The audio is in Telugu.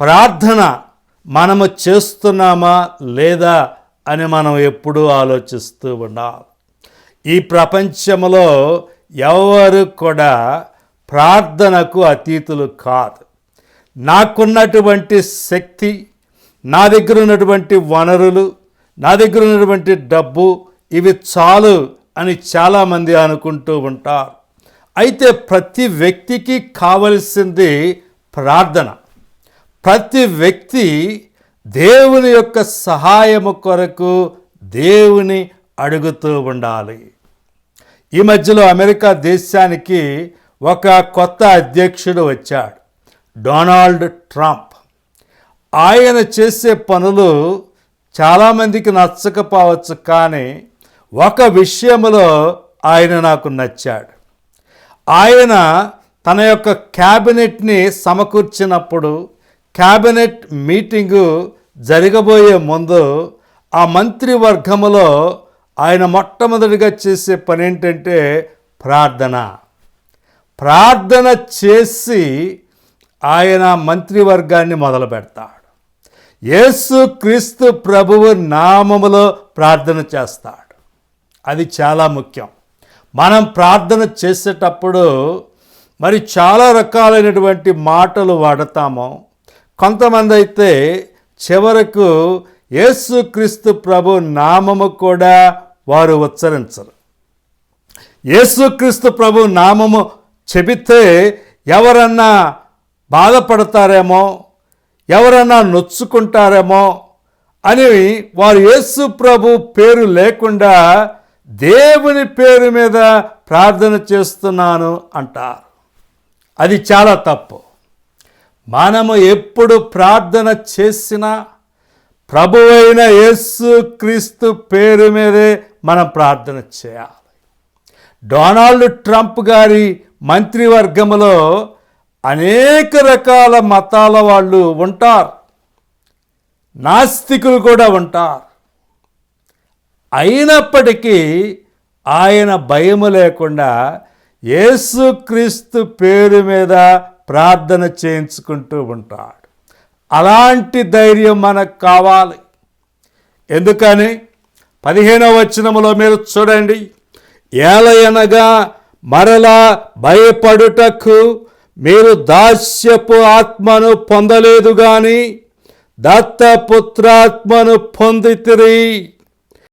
ప్రార్థన మనము చేస్తున్నామా లేదా అని మనం ఎప్పుడూ ఆలోచిస్తూ ఉండాలి. ఈ ప్రపంచంలో ఎవరు కూడా ప్రార్థనకు అతీతులు కాదు. నాకున్నటువంటి శక్తి నా దగ్గర ఉన్నటువంటి వనరులు నా దగ్గర ఉన్నటువంటి డబ్బు ఇవి చాలు అని చాలామంది అనుకుంటూ ఉంటారు. అయితే ప్రతి వ్యక్తికి కావలసింది ప్రార్థన. ప్రతి వ్యక్తి దేవుని యొక్క సహాయము కొరకు దేవుని అడుగుతూ ఉండాలి. ఈ మధ్యలో అమెరికా దేశానికి ఒక కొత్త అధ్యక్షుడు వచ్చాడు డొనాల్డ్ ట్రంప్. ఆయన చేసే పనులు చాలామందికి నచ్చకపోవచ్చు కానీ ఒక విషయంలో ఆయన నాకు నచ్చాడు. ఆయన తన యొక్క క్యాబినెట్ని సమకూర్చినప్పుడు క్యాబినెట్ మీటింగు జరగబోయే ముందు ఆ మంత్రివర్గములో ఆయన మొట్టమొదటిగా చేసే పని ఏంటంటే ప్రార్థన. ప్రార్థన చేసి ఆయన మంత్రివర్గాన్ని మొదలు పెడతాడు యేసు క్రీస్తు ప్రభువు నామములో ప్రార్థన చేస్తాడు. అది చాలా ముఖ్యం. మనం ప్రార్థన చేసేటప్పుడు మరి చాలా రకాలైనటువంటి మాటలు వాడతాము. కొంతమంది అయితే చివరకు యేసుక్రీస్తు ప్రభు నామము కూడా వారు ఉచ్చరించరు. యేసుక్రీస్తు ప్రభు నామము చెబితే ఎవరన్నా బాధపడతారేమో ఎవరన్నా నొచ్చుకుంటారేమో అని వారు యేసు ప్రభు పేరు లేకుండా దేవుని పేరు మీద ప్రార్థన చేస్తున్నాను అంటారు. అది చాలా తప్పు. మనము ఎప్పుడు ప్రార్థన చేసినా ప్రభువైన యేసు క్రీస్తు పేరు మీదే మనం ప్రార్థన చేయాలి. డొనాల్డ్ ట్రంప్ గారి మంత్రివర్గంలో అనేక రకాల మతాల వాళ్ళు ఉంటారు. నాస్తికులు కూడా ఉంటారు. అయినప్పటికీ ఆయన భయము లేకుండా యేసుక్రీస్తు పేరు మీద ప్రార్థన చేయించుకుంటూ ఉంటాడు. అలాంటి ధైర్యం మనకు కావాలి. ఎందుకని? పదిహేనవ వచనములో మీరు చూడండి. ఏలయనగా మరలా భయపడుటకు మీరు దాస్యపు ఆత్మను పొందలేదు కానీ దత్తపుత్రాత్మను పొందితిరి.